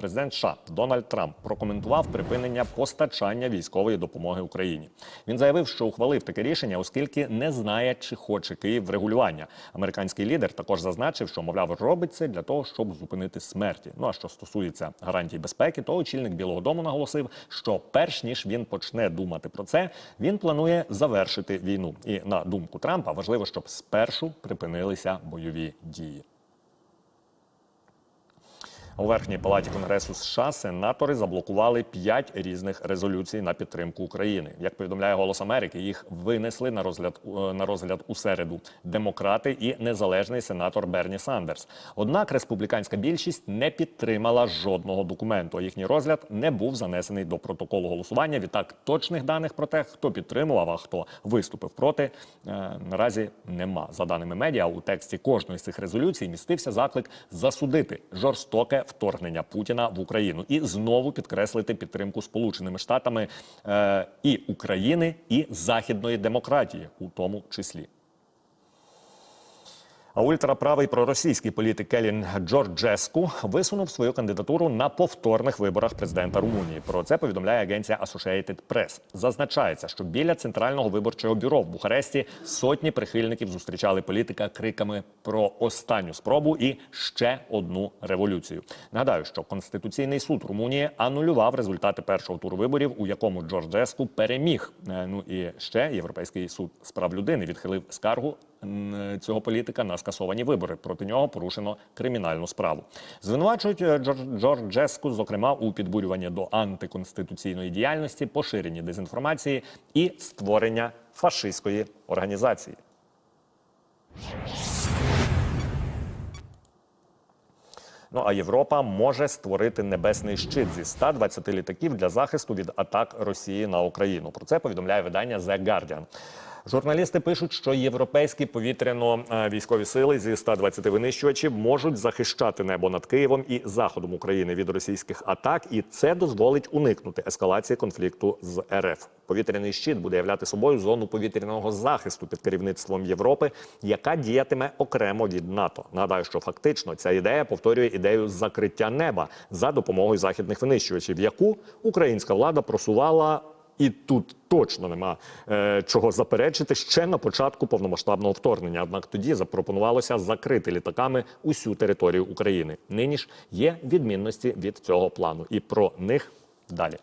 Президент США Дональд Трамп прокоментував припинення постачання військової допомоги Україні. Він заявив, що ухвалив таке рішення, оскільки не знає, чи хоче Київ врегулювання. Американський лідер також зазначив, що мовляв робить це для того, щоб зупинити смерті. Ну а що стосується гарантій безпеки, то очільник Білого Дому наголосив, що перш ніж він почне думати про це, він планує завершити війну. І на думку Трампа важливо, щоб спершу припинилися бойові дії. У верхній палаті Конгресу США сенатори заблокували п'ять різних резолюцій на підтримку України. Як повідомляє Голос Америки, їх винесли на розгляд е, на розгляд у середу демократи і незалежний сенатор Берні Сандерс. Однак республіканська більшість не підтримала жодного документу. Їхній розгляд не був занесений до протоколу голосування. Відтак точних даних про те, хто підтримував, а хто виступив проти, е, наразі нема. За даними медіа, у тексті кожної з цих резолюцій містився заклик засудити жорстоке вторгнення Путіна в Україну і знову підкреслити підтримку Сполученими Штатами е, і України, і західної демократії, у тому числі. А ультраправий проросійський політик Келін Джорджеску висунув свою кандидатуру на повторних виборах президента Румунії. Про це повідомляє агенція Associated Press. Зазначається, що біля центрального виборчого бюро в Бухаресті сотні прихильників зустрічали політика криками про останню спробу і ще одну революцію. Нагадаю, що конституційний суд Румунії анулював результати першого туру виборів, у якому Джорджеску переміг. Е, Ну і ще європейський суд з прав людини відхилив скаргу цього політика на скасовані вибори. Проти нього порушено кримінальну справу. Звинувачують е, Джорджеску, зокрема, у підбурюванні до антиконституційної діяльності, поширенні дезінформації і створення фашистської організації. Ну а Європа може створити небесний щит зі 120 літаків для захисту від атак Росії на Україну. Про це повідомляє видання The Guardian. Журналісти пишуть, що європейські повітряно-військові сили зі 120 винищувачів можуть захищати небо над Києвом і заходом України від російських атак, і це дозволить уникнути ескалації конфлікту з РФ. Повітряний щит буде являти собою зону повітряного захисту під керівництвом Європи, яка діятиме окремо від НАТО. Нагадаю, що фактично ця ідея повторює ідею закриття неба за допомогою західних винищувачів, яку українська влада просувала. І тут точно нема е, чого заперечити ще на початку повномасштабного вторгнення. Однак тоді запропонувалося закрити літаками усю територію України. Нині ж є відмінності від цього плану, і про них далі.